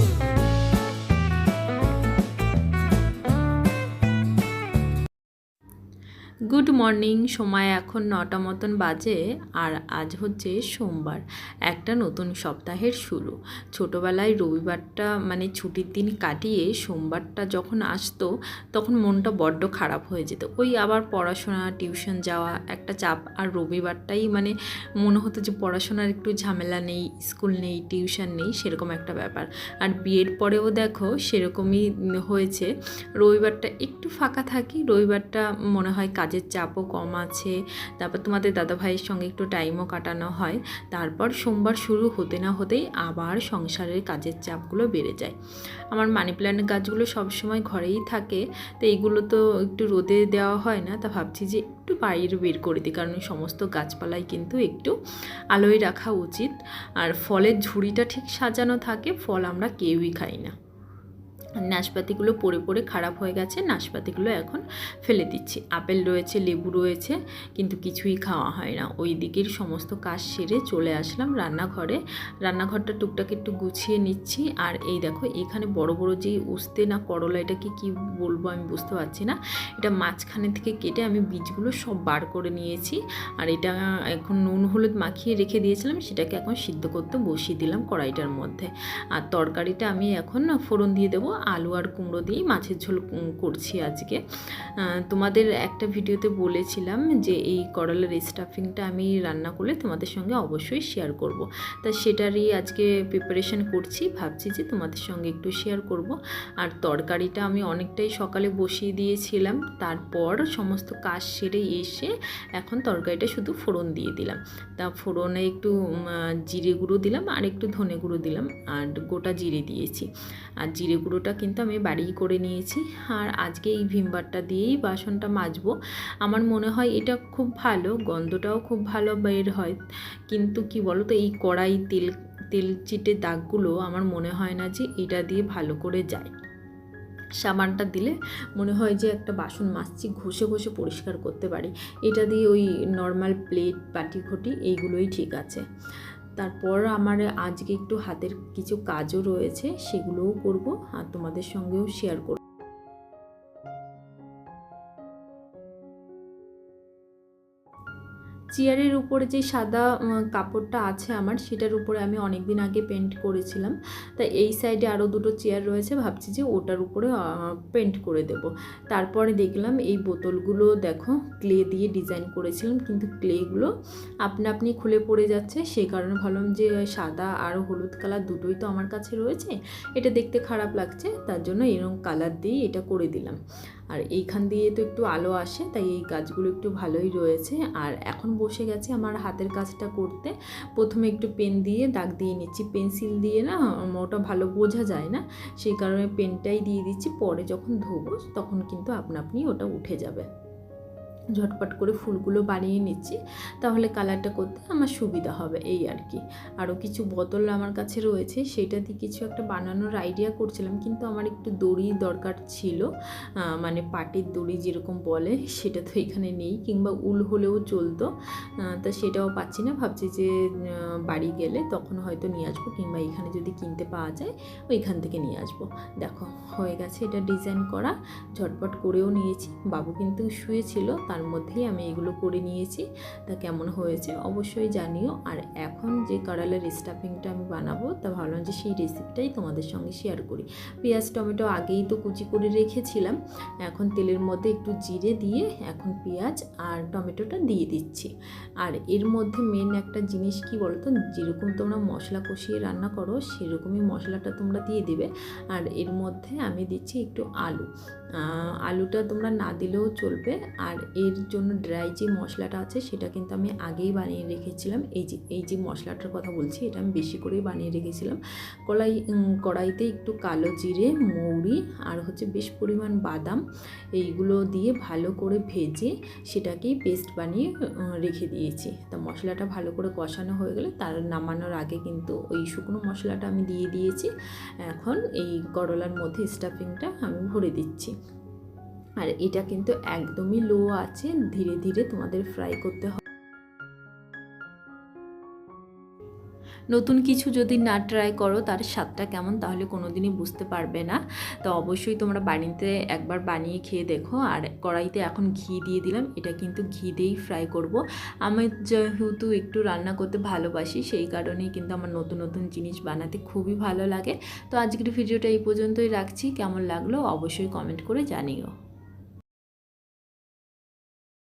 Ooh. Good morning. সময় এখন নটা মতন বাজে আর আজ হচ্ছে সোমবার। একটা নতুন সপ্তাহের শুরু। ছোটোবেলায় রবিবারটা মানে ছুটির দিন কাটিয়ে সোমবারটা যখন আসতো, তখন মনটা বড্ড খারাপ হয়ে যেত। ওই আবার পড়াশোনা, টিউশন যাওয়া, একটা চাপ আর রবিবারটাই মানে মনে হতো যে পড়াশোনার একটু ঝামেলা নেই, স্কুল নেই, টিউশন নেই, সেরকম একটা ব্যাপার। আর বিয়ের পরেও দেখো সেরকমই হয়েছে। রবিবারটা একটু ফাঁকা থাকি, রবিবারটা মনে হয় কাজের চাপও কম আছে। তারপর তোমাদের দাদা ভাইয়ের সঙ্গে একটু টাইমও কাটানো হয়। তারপর সোমবার শুরু হতে না হতেই আবার সংসারের কাজের চাপগুলো বেড়ে যায়। আমার মানি প্ল্যান্টের গাছগুলো সবসময় ঘরেই থাকে। তো এইগুলো তো একটু রোদে দেওয়া হয় না। তা ভাবছি যে একটু বাইরে বের করে দিই। কারণ সমস্ত গাছপালাই কিন্তু একটু আলোয় রাখা উচিত। আর ফলের ঝুড়িটা ঠিক সাজানো থাকে। ফল আমরা কেউই খাই না। নাশপাতিগুলো পড়ে পড়ে খারাপ হয়ে গেছে, নাশপাতিগুলো এখন ফেলে দিচ্ছি। আপেল রয়েছে, লেবু রয়েছে, কিন্তু কিছুই খাওয়া হয় না। ওই দিকের সমস্ত কাজ সেরে চলে আসলাম রান্নাঘরে। রান্নাঘরটা টুকটাক একটু গুছিয়ে নিচ্ছি। আর এই দেখো, এখানে বড় বড় যে উস্তে না করলা, এটাকে কি বলব আমি বুঝতে পারছি না। এটা মাঝখানে থেকে কেটে আমি বীজগুলো সব বার করে নিয়েছি। আর এটা এখন নুন, হলুদ মাখিয়ে রেখে দিয়েছিলাম, সেটাকে এখন সিদ্ধ করতে বসিয়ে দিলাম কড়াইটার মধ্যে। আর তরকারিটা আমি এখন ফোড়ন দিয়ে দেবো। আলু আর কুমড়ো দিয়েই মাছের ঝোল করছি আজকে। তোমাদের একটা ভিডিওতে বলেছিলাম যে এই করলার স্টাফিংটা আমি রান্না করলে তোমাদের সঙ্গে অবশ্যই শেয়ার করব। তা সেটারই আজকে প্রিপারেশন করছি, ভাবছি যে তোমাদের সঙ্গে একটু শেয়ার করব। আর তরকারিটা আমি অনেকটাই সকালে বসিয়ে দিয়েছিলাম, তারপর সমস্ত কাজ সেরে এসে এখন তরকারিটা শুধু ফোড়ন দিয়ে দিলাম। তা ফোড়নে একটু জিরে গুঁড়ো দিলাম আর একটু ধনে গুঁড়ো দিলাম, আর গোটা জিরে দিয়েছি। আর জিরে গুঁড়োটা কিন্তু আমি বাড়িই করে নিয়েছি। আর আজকে এই ভিমবারটা দিয়েই বাসনটা মাজবো। আমার মনে হয় এটা খুব ভালো, গন্ধটাও খুব ভালো বের হয়। কিন্তু কি বলো তো এই কড়াই তেল তেল চিটে দাগগুলো আমার মনে হয় না যে এটা দিয়ে ভালো করে যায়। সাবানটা দিলে মনে হয় যে একটা বাসন মাজছি, ঘষে ঘষে পরিষ্কার করতে পারি। এটা দিয়ে ওই নর্মাল প্লেট বাটি ঘটি, এইগুলোই ঠিক আছে। তারপর আমার আজকে একটু হাতের কিছু কাজও রয়েছে, সেগুলোও করব আর তোমাদের সঙ্গেও শেয়ার করব। চেয়ারের উপরে যে সাদা কাপড়টা আছে আমার, সেটার উপরে আমি অনেক দিন আগে পেন্ট করেছিলাম। তা এই সাইডে আরও দুটো চেয়ার রয়েছে, ভাবছি যে ওটার উপরে পেন্ট করে দেব। তারপরে দেখলাম এই বোতলগুলো দেখো ক্লে দিয়ে ডিজাইন করেছিলাম, কিন্তু ক্লেগুলো আপনা আপনি খুলে পড়ে যাচ্ছে। সেই কারণে ভাবলাম যে সাদা আর হলুদ কালার দুটোই তো আমার কাছে রয়েছে। এটা দেখতে খারাপ লাগছে, তার জন্য এরকম কালার দিয়েই এটা করে দিলাম। আর এইখান দিয়ে তো একটু আলো আসে, তাই এই গাছগুলো একটু ভালোই রয়েছে। আর এখন বসে গেছে আমার হাতের কাজটা করতে। প্রথমে একটু পেন দিয়ে দাগ দিয়ে নিচ্ছি। পেন্সিল দিয়ে না ওটা ভালো বোঝা যায় না। সেই কারণে পেনটাই দিয়ে দিচ্ছি। পরে যখন ধোবো, তখন কিন্তু আপনা আপনি ওটা উঠে যাবে। ঝটপট করে ফুলগুলো বানিয়ে নিচ্ছি, তাহলে কালারটা করতে আমার সুবিধা হবে, এই আর কি। আরও কিছু বোতল আমার কাছে রয়েছে, সেটা দিয়ে কিছু একটা বানানোর আইডিয়া করছিলাম, কিন্তু আমার একটু দড়ি দরকার ছিল মানে পাটির দড়ি যেরকম বলে, সেটা তো এখানে নেই, কিংবা উল হলেও চলতো তা সেটাও পাচ্ছি না, ভাবছি যে বাড়ি গেলে তখন হয়তো নিয়ে আসব, কিংবা এখানে যদি কিনতে পাওয়া যায়, ওইখান থেকে নিয়ে আসব। দেখো, হয়ে গেছে এটা ডিজাইন করা, ঝটপট করেও নিয়েছি, বাবু কিন্তু শুয়েছিল তার মধ্যেই আমি এগুলো করে নিয়েছি। তা কেমন হয়েছে অবশ্যই জানিও। আর এখন যে কারালের স্টাফিংটা আমি বানাবো, তা ভাবলাম যে সেই রেসিপিটাই তোমাদের সঙ্গে শেয়ার করি। পেঁয়াজ, টমেটো আগেই তো কুচি করে রেখেছিলাম। এখন তেলের মধ্যে একটু জিরে দিয়ে এখন পেঁয়াজ আর টমেটোটা দিয়ে দিচ্ছি। আর এর মধ্যে মেন একটা জিনিস কি বলতো? যেরকম তোমরা মশলা কষিয়ে রান্না করো, সেরকমই মশলাটা তোমরা দিয়ে দেবে। আর এর মধ্যে আমি দিচ্ছি একটু আলু। আলুটা তোমরা না দিলেও চলবে। আর এর জন্য ড্রাই যে মশলাটা আছে, সেটা কিন্তু আমি আগেই বানিয়ে রেখেছিলাম। এই যে এই যে মশলাটার কথা বলছি, এটা আমি বেশি করেই বানিয়ে রেখেছিলাম। কড়াই কড়াইতে একটু কালো জিরে, মৌরি আর হচ্ছে বেশ পরিমাণ বাদাম, এইগুলো দিয়ে ভালো করে ভেজে সেটাকেই পেস্ট বানিয়ে রেখে দিয়েছি। তা মশলাটা ভালো করে কষানো হয়ে গেলে তার নামানোর আগে কিন্তু ওই শুকনো মশলাটা আমি দিয়ে দিয়েছি। এখন এই করলার মধ্যে স্টাফিংটা আমি ভরে দিচ্ছি। আর এটা কিন্তু একদমই লো আছে, ধীরে ধীরে তোমাদের ফ্রাই করতে হবে। নতুন কিছু যদি না ট্রাই করো, তার স্বাদটা কেমন তাহলে কোনো দিনই বুঝতে পারবে না। তো অবশ্যই তোমরা বাড়িতে একবার বানিয়ে খেয়ে দেখো। আর কড়াইতে এখন ঘি দিয়ে দিলাম, এটা কিন্তু ঘি দিয়েই ফ্রাই করব। আমি যেহেতু একটু রান্না করতে ভালোবাসি, সেই কারণেই কিন্তু আমার নতুন নতুন জিনিস বানাতে খুবই ভালো লাগে। তো আজকের ভিডিওটা এই পর্যন্তই রাখছি। কেমন লাগল অবশ্যই কমেন্ট করে জানিও।